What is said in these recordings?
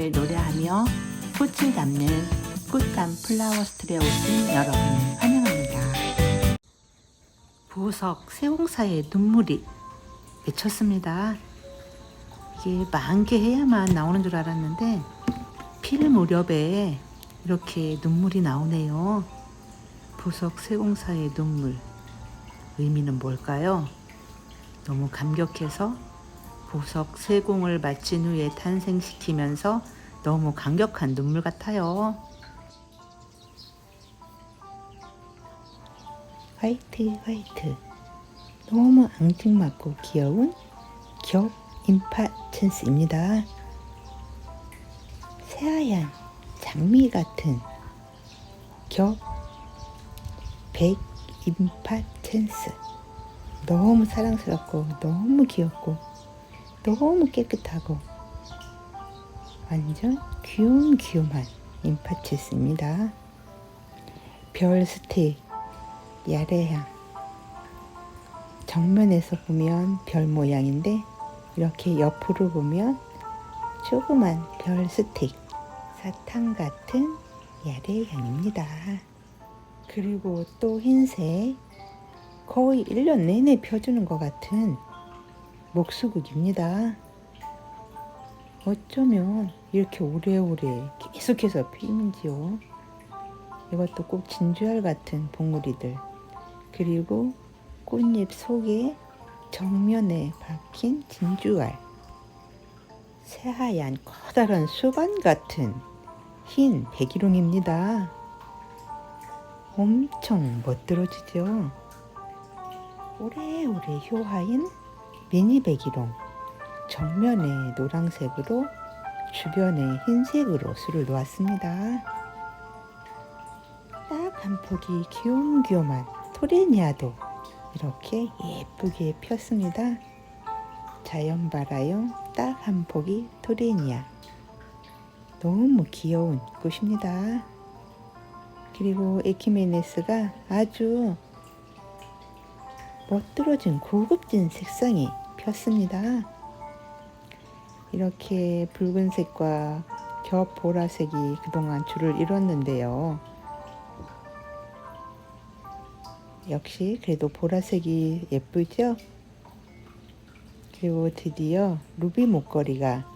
피아노에 노래하며 꽃을 담는 꽃감 플라워 스트리에 오신 여러분을 환영합니다. 보석 세공사의 눈물이 맺혔습니다. 이게 만개해야만 나오는 줄 알았는데 필 무렵에 이렇게 눈물이 나오네요. 보석 세공사의 눈물 의미는 뭘까요? 너무 감격해서 보석 세공을 마친 후에 탄생시키면서 너무 감격한 눈물 같아요. 화이트 화이트 너무 앙증맞고 귀여운 겹 임파천스입니다. 새하얀 장미 같은 겹 백 임파천스 너무 사랑스럽고 너무 귀엽고 너무 깨끗하고 완전 귀여운 귀요한 임파체스입니다. 별 스틱 야레향 정면에서 보면 별 모양인데 이렇게 옆으로 보면 조그만 별 스틱 사탕 같은 야레향입니다. 그리고 또 흰색 거의 1년 내내 펴주는 것 같은 목수국입니다. 어쩌면 이렇게 오래오래 계속해서 피는지요. 이것도 꼭 진주알 같은 봉우리들. 그리고 꽃잎 속에 정면에 박힌 진주알. 새하얀 커다란 수건 같은 흰 백일홍입니다. 엄청 멋들어지죠. 오래오래 효화인 미니 백일홍. 정면에 노란색으로 주변에 흰색으로 술을 놓았습니다. 딱 한 폭이 귀염귀염한 토레니아도 이렇게 예쁘게 폈습니다. 자연바라용 딱 한 폭이 토레니아. 너무 귀여운 꽃입니다. 그리고 에키메네스가 아주 멋들어진 고급진 색상이 폈습니다. 이렇게 붉은색과 겹 보라색이 그동안 줄을 이뤘는데요. 역시 그래도 보라색이 예쁘죠? 그리고 드디어 루비 목걸이가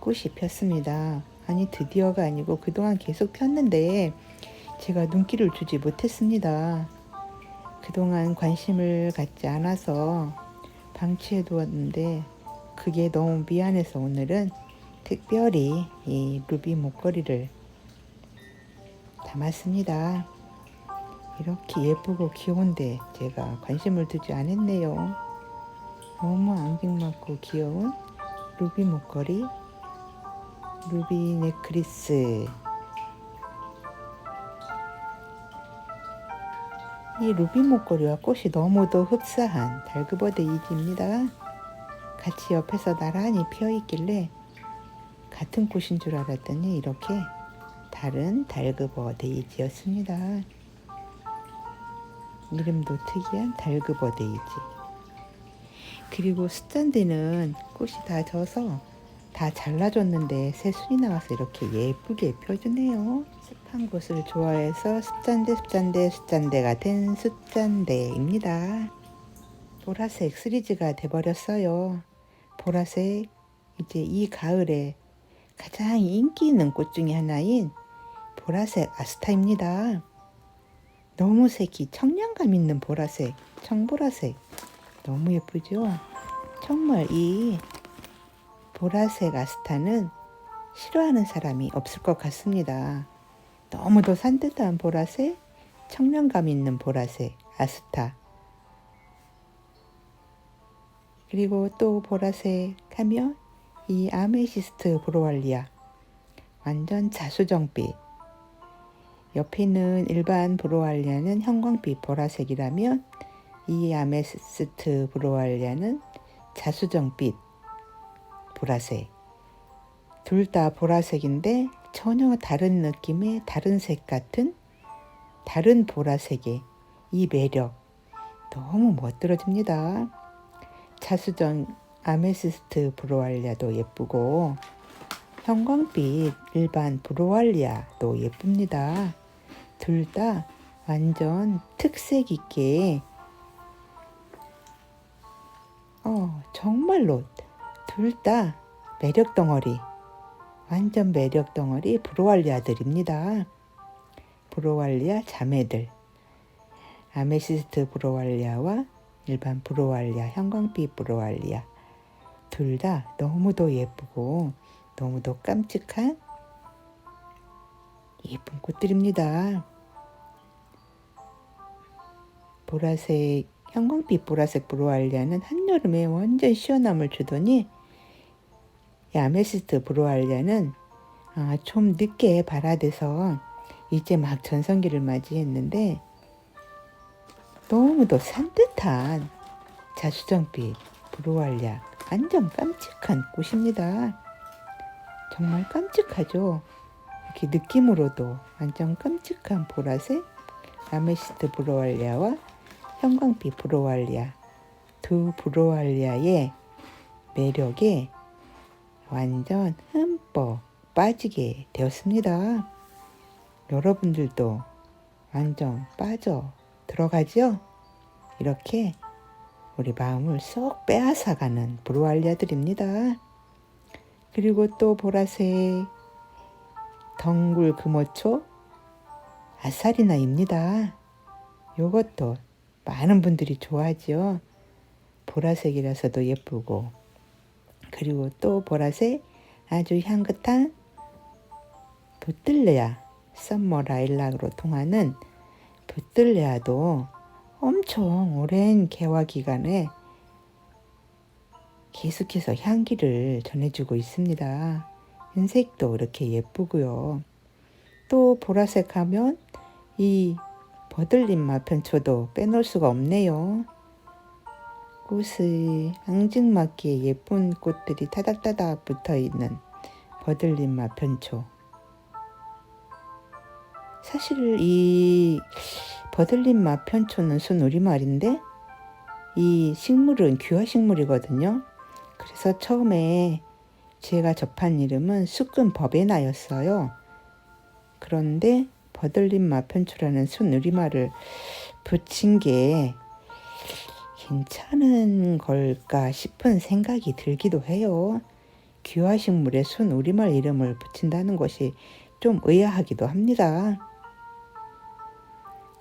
꽃이 폈습니다. 아니 드디어가 아니고 그동안 계속 폈는데 제가 눈길을 주지 못했습니다. 그동안 관심을 갖지 않아서 방치해 두었는데 그게 너무 미안해서 오늘은 특별히 이 루비 목걸이를 담았습니다. 이렇게 예쁘고 귀여운데 제가 관심을 두지 않았네요. 너무 앙증맞고 귀여운 루비 목걸이, 루비 넥크리스. 이 루비 목걸이와 꽃이 너무도 흡사한 달그버데이지입니다. 같이 옆에서 나란히 피어 있길래 같은 꽃인 줄 알았더니 이렇게 다른 달그버 데이지였습니다. 이름도 특이한 달그버 데이지. 그리고 숫잔대는 꽃이 다 져서 다 잘라줬는데 새순이 나와서 이렇게 예쁘게 펴주네요. 습한 곳을 좋아해서 숫잔대 숫잔대 숫잔대가 된 숫잔대입니다. 보라색 시리즈가 돼버렸어요. 보라색 이제 이 가을에 가장 인기 있는 꽃 중에 하나인 보라색 아스타입니다. 너무 색이 청량감 있는 보라색, 청보라색 너무 예쁘죠? 정말 이 보라색 아스타는 싫어하는 사람이 없을 것 같습니다. 너무도 산뜻한 보라색, 청량감 있는 보라색 아스타. 그리고 또 보라색 하면 이 아메시스트 브로왈리아. 완전 자수정빛. 옆에 있는 일반 브로왈리아는 형광빛 보라색이라면 이 아메시스트 브로왈리아는 자수정빛 보라색 둘 다 보라색인데 전혀 다른 느낌의 다른 색 같은 다른 보라색의 이 매력 너무 멋들어집니다. 차수정 아메시스트 브로알리아도 예쁘고 형광빛 일반 브로왈리아도 예쁩니다. 둘 다 완전 특색 있게 어 정말로 둘 다 매력 덩어리 완전 매력 덩어리 브로왈리아들입니다. 브로왈리아 자매들 아메시스트 브로왈리아와 일반 브로왈리아 형광빛 브로왈리아 둘 다 너무도 예쁘고 너무도 깜찍한 예쁜 꽃들입니다. 보라색 형광빛 보라색 브로알리아는 한여름에 완전 시원함을 주더니 이 아메시스트 브로알리아는 아, 좀 늦게 발화돼서 이제 막 전성기를 맞이했는데 너무도 산뜻한 자수정빛 브로알리아 완전 깜찍한 꽃입니다. 정말 깜찍하죠. 이렇게 느낌으로도 완전 깜찍한 보라색 아메시스트 브로알리아와 형광빛 브로알리아 두 브로알리아의 매력에 완전 흠뻑 빠지게 되었습니다. 여러분들도 완전 빠져 들어가죠? 이렇게 우리 마음을 쏙 빼앗아가는 브로알리아들입니다. 그리고 또 보라색 덩굴 금호초 아사리나입니다. 요것도 많은 분들이 좋아하죠. 보라색이라서도 예쁘고 그리고 또 보라색 아주 향긋한 부뜰레아 썸머 라일락으로 통하는 부뜰레아도 엄청 오랜 개화 기간에 계속해서 향기를 전해주고 있습니다. 흰색도 이렇게 예쁘고요. 또 보라색 하면 이 버들림 마편초도 빼놓을 수가 없네요. 꽃이 앙증맞게 예쁜 꽃들이 타닥타닥 붙어 있는 버들림 마편초. 사실 이 버들림 마편초는 순우리말인데 이 식물은 귀화 식물이거든요. 그래서 처음에 제가 접한 이름은 수끈 버베나였어요. 그런데 버들림 마편초라는 순우리말을 붙인 게 괜찮은 걸까 싶은 생각이 들기도 해요. 귀화식물에 순 우리말 이름을 붙인다는 것이 좀 의아하기도 합니다.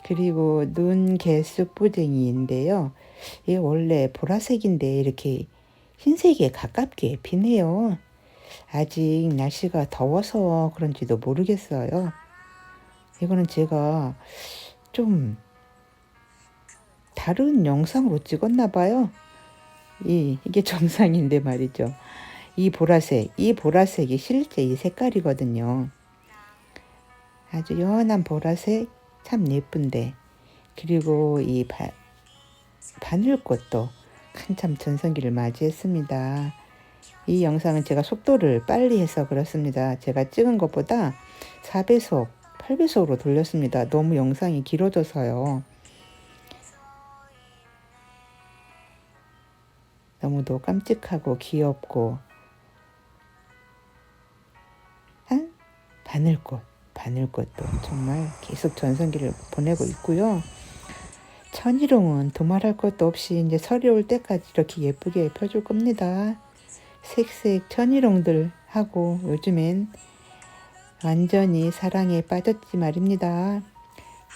그리고 눈 개수 뿌쟁이인데요. 이게 원래 보라색인데 이렇게 흰색에 가깝게 피네요. 아직 날씨가 더워서 그런지도 모르겠어요. 이거는 제가 좀 다른 영상으로 찍었나 봐요. 이, 이게 정상인데 말이죠. 이 보라색, 이 보라색이 실제 이 색깔이거든요. 아주 연한 보라색 참 예쁜데 그리고 이 바, 바늘꽃도 한참 전성기를 맞이했습니다. 이 영상은 제가 속도를 빨리 해서 그렇습니다. 제가 찍은 것보다 4배속, 8배속으로 돌렸습니다. 너무 영상이 길어져서요. 너무도 깜찍하고 귀엽고 한 바늘꽃, 바늘꽃도 정말 계속 전성기를 보내고 있고요. 천일홍은 도말할 것도 없이 이제 설이 올 때까지 이렇게 예쁘게 펴줄 겁니다. 색색 천일홍들 하고 요즘엔 완전히 사랑에 빠졌지 말입니다.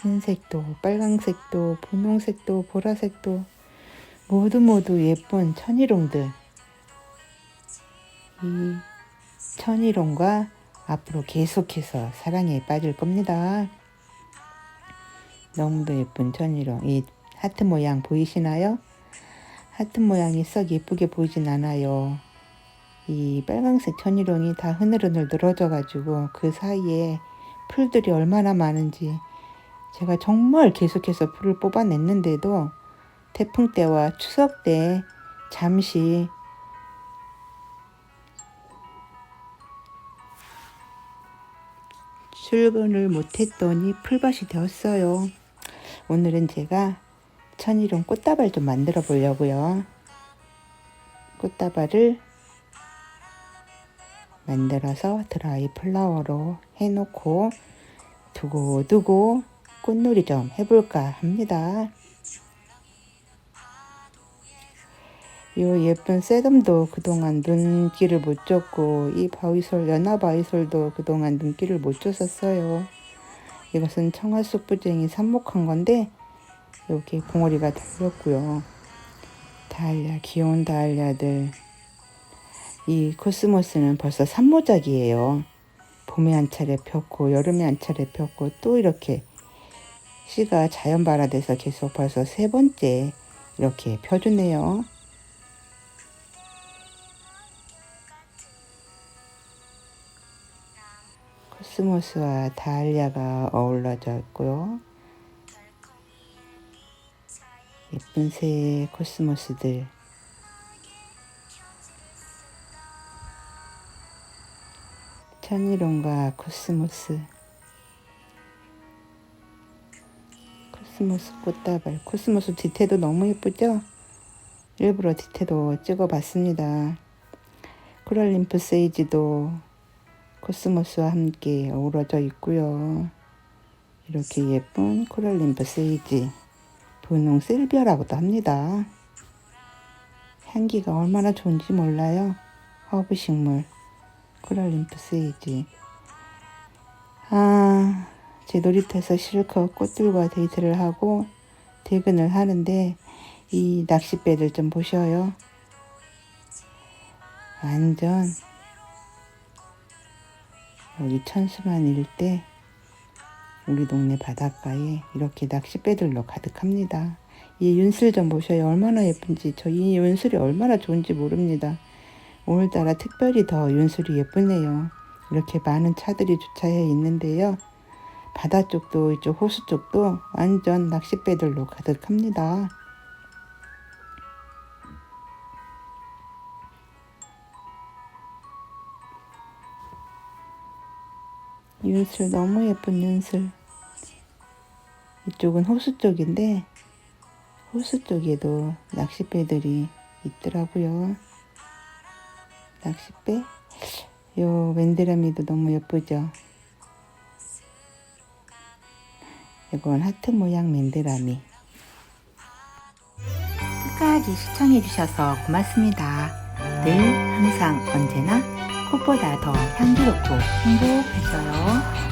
흰색도 빨강색도 분홍색도 보라색도 모두 모두 예쁜 천일홍들 이 천일홍과 앞으로 계속해서 사랑에 빠질 겁니다. 너무도 예쁜 천일홍 이 하트 모양 보이시나요? 하트 모양이 썩 예쁘게 보이진 않아요. 이 빨강색 천일홍이 다 흐늘흐늘 늘어져 가지고 그 사이에 풀들이 얼마나 많은지 제가 정말 계속해서 풀을 뽑아냈는데도 태풍 때와 추석 때 잠시 출근을 못했더니 풀밭이 되었어요. 오늘은 제가 천일홍 꽃다발 좀 만들어 보려고요. 꽃다발을 만들어서 드라이 플라워로 해놓고 두고 두고 꽃놀이 좀 해볼까 합니다. 요 예쁜 세덤도 그동안 눈길을 못 줬고 이 바위솔 연화 바위솔도 그동안 눈길을 못 줬었어요. 이것은 청아쑥 부쟁이 삽목한 건데 이렇게 봉오리가 달렸고요. 달랴 귀여운 달랴들 이 코스모스는 벌써 산모작이에요. 봄에 한 차례 폈고 여름에 한 차례 폈고 또 이렇게 씨가 자연 발화돼서 계속 벌써 세 번째 이렇게 펴주네요. 코스모스와 다알리아가 어우러져 있고요. 예쁜 새 코스모스들. 천일홍과 코스모스. 코스모스 꽃다발. 코스모스 뒤태도 너무 예쁘죠? 일부러 뒤태도 찍어봤습니다. 코랄림프 세이지도 코스모스와 함께 어우러져 있고요. 이렇게 예쁜 코랄림프 세이지, 분홍 셀비어라고도 합니다. 향기가 얼마나 좋은지 몰라요. 허브 식물, 코랄림프 세이지. 아, 제 놀이터에서 실컷 꽃들과 데이트를 하고 퇴근을 하는데 이 낚싯배들 좀 보셔요. 완전 여기 천수만 일대 우리 동네 바닷가에 이렇게 낚싯배들로 가득합니다. 이 윤슬 좀 보셔요. 얼마나 예쁜지. 저 이 윤슬이 얼마나 좋은지 모릅니다. 오늘따라 특별히 더 윤슬이 예쁘네요. 이렇게 많은 차들이 주차해 있는데요. 바다 쪽도 이쪽 호수 쪽도 완전 낚싯배들로 가득합니다. 윤슬 너무 예쁜 윤슬. 이쪽은 호수 쪽인데 호수 쪽에도 낚싯배들이 있더라고요. 낚싯배? 요 맨드라미도 너무 예쁘죠? 이건 하트 모양 맨드라미. 끝까지 시청해주셔서 고맙습니다. 늘 항상 언제나 꽃보다 더 향기롭고 행복하셔요.